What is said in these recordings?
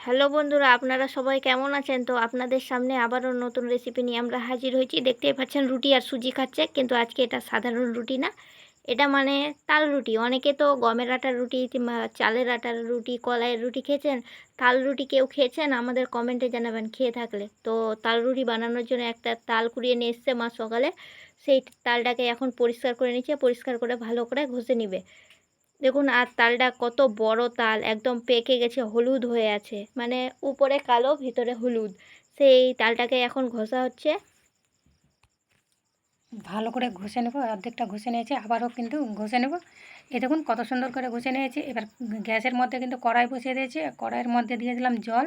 Hello বন্ধুরা, আপনারা সবাই কেমন আছেন? তো আপনাদের সামনে আবারও নতুন রেসিপি নিয়ে আমরা হাজির হয়েছি। দেখতেই পাচ্ছেন, রুটি আর সুজি খাচ্ছে, কিন্তু আজকে এটা সাধারণ রুটি না। এটা মানে তাল রুটি। অনেকে তো গমের আটার রুটি, কিংবা চালের আটার রুটি, কলাইয়ের রুটি খেয়েছেন। তাল রুটি কেউ খেয়েছেন? আমাদের কমেন্টে জানাবেন খেয়ে থাকলে। তো তাল রুটি বানানোর জন্য একটা তাল কুড়িয়ে নিয়ে এসছে মা সকালে। সেই তালটাকে এখন পরিষ্কার করে নিচ্ছে। পরিষ্কার করে ভালো করে ঘষে নিবে। দেখুন, আর তালটা কত বড় তাল, একদম পেকে গেছে, হলুদ হয়ে আছে। মানে উপরে কালো, ভিতরে হলুদ। সেই তালটাকে এখন ঘষা হচ্ছে। ভালো করে ঘষে নেব, অর্ধেকটা ঘষে নিয়েছি, আবারও কিন্তু ঘষে নেব। এ দেখুন, কত সুন্দর করে ঘষে নিয়েছি। এবার গ্যাসের মধ্যে কিন্তু কড়াই বসিয়ে দিয়েছি। কড়াইয়ের মধ্যে দিয়ে দিলাম জল।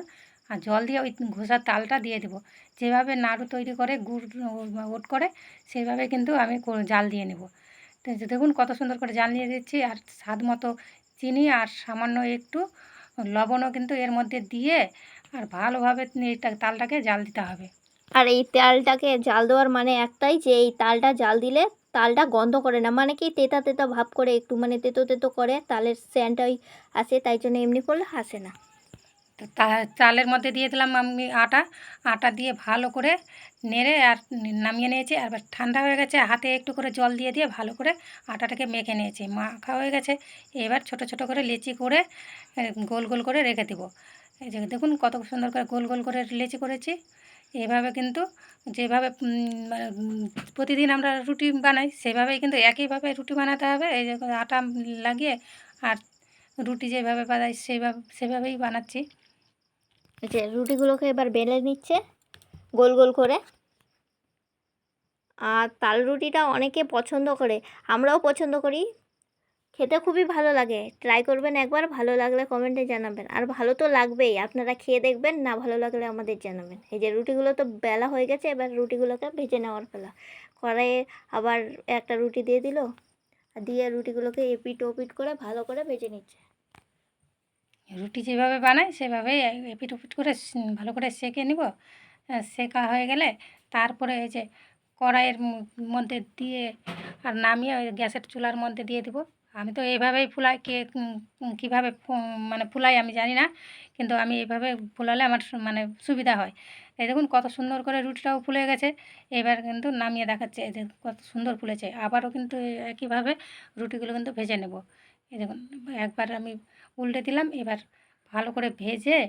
আর জল দিয়ে ওই ঘষার তালটা দিয়ে দেবো। যেভাবে নাড়ু তৈরি করে, গুড় ওট করে, সেইভাবে কিন্তু আমি জাল দিয়ে নেব। দেখুন কত সুন্দর করে জাল দিয়ে দিচ্ছি, আর স্বাদ মতো চিনি আর সামান্য একটু লবণও কিন্তু এর মধ্যে দিয়ে আর ভালোভাবে এইটা তালটাকে জাল দিতে হবে। আর এই তালটাকে জাল দেওয়ার মানে একটাই যে এই তালটা জাল দিলে তালটা গন্ধ করে না মানে কি তেতা তেতা ভাব করে, একটু মানে তেতো তেতো করে, তালের স্যান্ডটাই আসে, তাই জন্য এমনি করলে হাসে না। তো চালের মধ্যে দিয়ে দিলাম আমি আটা। আটা দিয়ে ভালো করে নেড়ে আর নামিয়ে নিয়েছি। আর ঠান্ডা হয়ে গেছে, হাতে একটু করে জল দিয়ে দিয়ে ভালো করে আটাটাকে মেখে নিয়েছি। মাখা হয়ে গেছে। এবার ছোট ছোট করে লেচি করে গোল গোল করে রেখে দেবো। এই যে দেখুন কত সুন্দর করে গোল গোল করে লেচি করেছি। এভাবে কিন্তু যেভাবে প্রতিদিন আমরা রুটি বানাই, সেভাবেই কিন্তু একইভাবে রুটি বানাতে হবে। এই যে আটা লাগিয়ে আর রুটি যেভাবে বানাই সেইভাবে সেভাবেই বানাচ্ছি। যে রুটিগুলোকে এবার বেলে নিচ্ছে, গোল গোল করে। আর তাল রুটিটা অনেকে পছন্দ করে, আমরাও পছন্দ করি। খেতে খুবই ভালো লাগে, ট্রাই করবেন একবার, ভালো লাগলে কমেন্টে জানাবেন। আর ভালো তো লাগবেই, আপনারা খেয়ে দেখবেন, না ভালো লাগলে আমাদের জানাবেন। এই যে রুটিগুলো তো বেলা হয়ে গেছে, এবার রুটিগুলোকে ভেজে নেওয়ার পালা। কড়াইয়ে আবার একটা রুটি দিয়ে দিল দিয়ে রুটিগুলোকে এপিট ওপিট করে ভালো করে ভেজে নিচ্ছে। রুটি যেভাবে বানাই, সেভাবেই এপিট ওপিট করে ভালো করে সেঁকে নিব। সেঁকা হয়ে গেলে তারপরে এই যে কড়াইয়ের মধ্যে দিয়ে আর নামিয়ে ওই গ্যাসের চুলার মধ্যে দিয়ে দিব। আমি তো এইভাবেই ফুলাই, কে কীভাবে মানে ফুলাই আমি জানি না, কিন্তু আমি এইভাবে ফুলালে আমার মানে সুবিধা হয়। এই দেখুন কত সুন্দর করে রুটিটাও ফুলে গেছে। এবার কিন্তু নামিয়ে দেখাচ্ছে, এই কত সুন্দর ফুলেছে। আবারও কিন্তু একইভাবে রুটিগুলো কিন্তু ভেজে নেব। এই দেখুন একবার আমি উল্টে দিলাম এবার ভালো করে ভেজে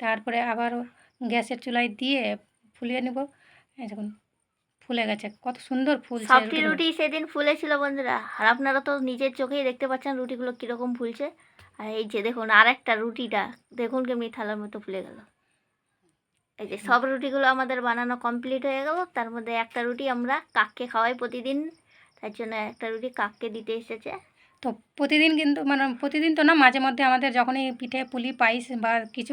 তারপরে আবারও গ্যাসের চুলায় দিয়ে ফুলিয়ে নেব। এই দেখুন ফুলে গেছে কত সুন্দর ফুল সবটি রুটি সেদিন ফুলেছিল বন্ধুরা আর আপনারা তো নিজের চোখেই দেখতে পাচ্ছেন রুটিগুলো কীরকম ফুলছে। আর এই যে দেখুন আর একটা রুটিটা দেখুন কেমনি থালার মতো ফুলে গেল। এই যে সব রুটিগুলো আমাদের বানানো কমপ্লিট হয়ে গেল তার মধ্যে একটা রুটি আমরা কাককে খাওয়াই প্রতিদিন তার জন্য একটা রুটি কাককে দিতে এসেছে। তো প্রতিদিন কিন্তু মানে প্রতিদিন তো না মাঝে মধ্যে আমাদের যখনই পিঠে, পুলি পাইস বা কিছু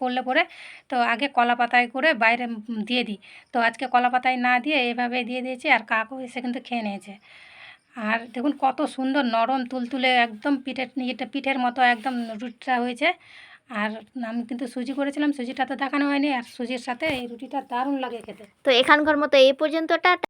করলে পরে তো আগে কলা পাতায় করে বাইরে দিয়ে দিই। তো আজকে কলা পাতায় না দিয়ে এভাবে দিয়ে দিয়েছি আর কাকও এসে কিন্তু খেয়ে নিয়েছে। আর দেখুন কত সুন্দর নরম তুলতুলে একদম পিঠের ইয়েটা পিঠের মতো একদম রুটিটা হয়েছে। আর আমি কিন্তু সুজি করেছিলাম, সুজিটা তো দেখানো হয়নি। আর সুজির সাথে এই রুটিটা দারুণ লাগে খেতে। তো এখানকার মতো এই পর্যন্ত, টাটা।